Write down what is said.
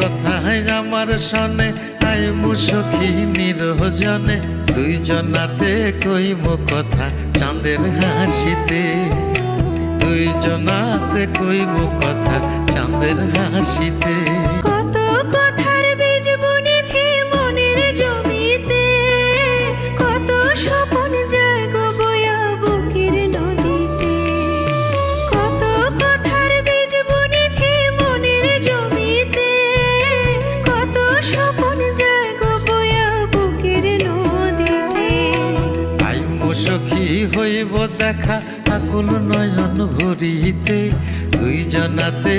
কথায় আমার সনে আই সখী নিরজনে। দুইজনাতে কইব কথা, চাঁদের হাসিতে। দুইজনাতে কইব কথা, চাঁদের হাসিতে। মুসখী হইব দেখা আকুল নয়ন ভরিতে দুইজনাতে